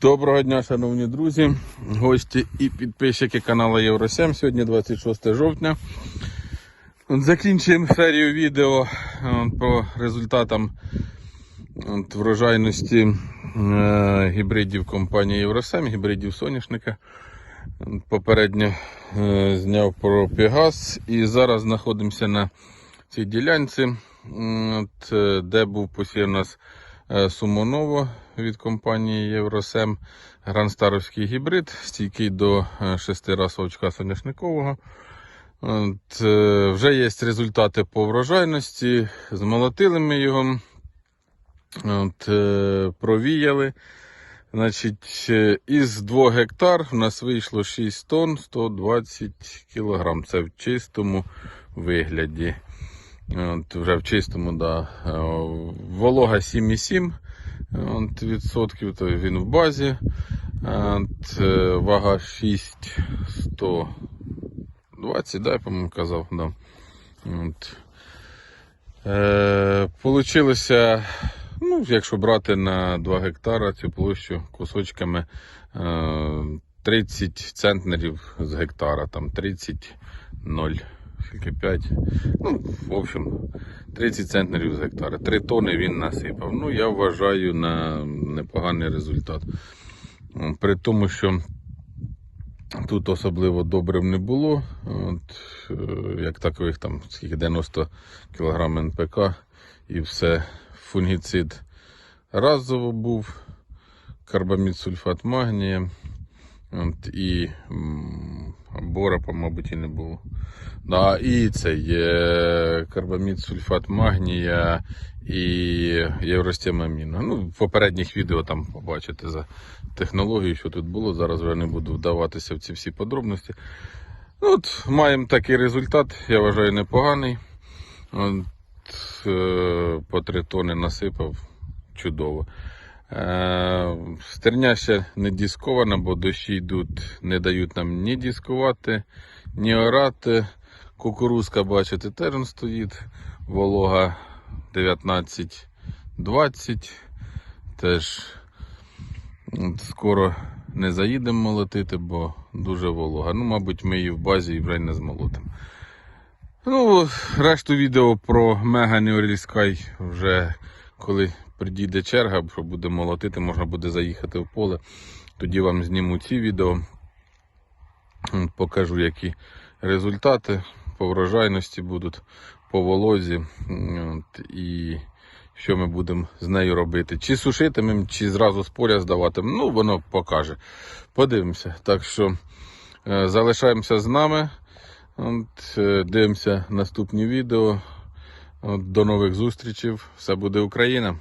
Доброго дня, шановні друзі, гості і підписчики каналу Євросем. Сьогодні 26 жовтня. Закінчуємо серію відео е, по результатам врожайності е, гібридів компанії Євросем, гібридів соняшника. Попередньо е, зняв про Пегас і зараз знаходимося на цій ділянці, де був посів у нас е, Сумоново від компанії Євросем. Гранстаровський гібрид, стійкий до 6 раз овчка соняшникового. От, е, вже є результати по врожайності. Змолотили ми його, от, е, провіяли. Значить, е, із 2 гектар у нас вийшло 6 тонн 120 кілограм. Це в чистому вигляді. От, вже в чистому, да. Е, Волога 7,7 от, відсотків, то він в базі. От, е, вага 6,120, да, я по-моєму казав. Да. От. Е, получилося, ну, якщо брати на 2 гектара цю площу кусочками е, 30 центнерів з гектара, там 30 0, скільки 5. Ну, в общем, 30 центнерів з гектара. 3 тони він насипав. Ну, я вважаю на непоганий результат. При тому, що тут особливо добрив не було. От, е, як такових там скільки 90 кг НПК і все. Фунгіцид разово був, карбамід сульфат магнія. От, і бора, мабуть, і не було. Да, і це є карбамід сульфат магнія і євростемаміна. Ну, в попередніх відео там побачите за технологію, що тут було. Зараз вже не буду вдаватися в ці всі подробності. Ну, от, маємо такий результат, я вважаю, непоганий. От, е, по 3 тони насипав чудово. Е, Стерня ще не дискована, бо дощі йдуть, не дають нам ні дискувати, ні орати. Кукурузка, бачите, теж стоїть. Волога 19-20. Теж скоро не заїдемо молотити, бо дуже волога. Ну, мабуть, ми її в базі і вже не змолотимо. Ну, решту відео про Мега Neuralsky вже коли придійде черга, що буде молотити, можна буде заїхати в поле. Тоді вам зніму ці відео. Покажу, які результати по врожайності будуть, по волозі. І що ми будемо з нею робити. Чи сушитимемо, чи зразу з поля здаватимемо. Ну, воно покаже. Подивимося. Так що е, залишаємося з нами. От, е, дивимося наступні відео. До нових зустрічей. Все буде Україна!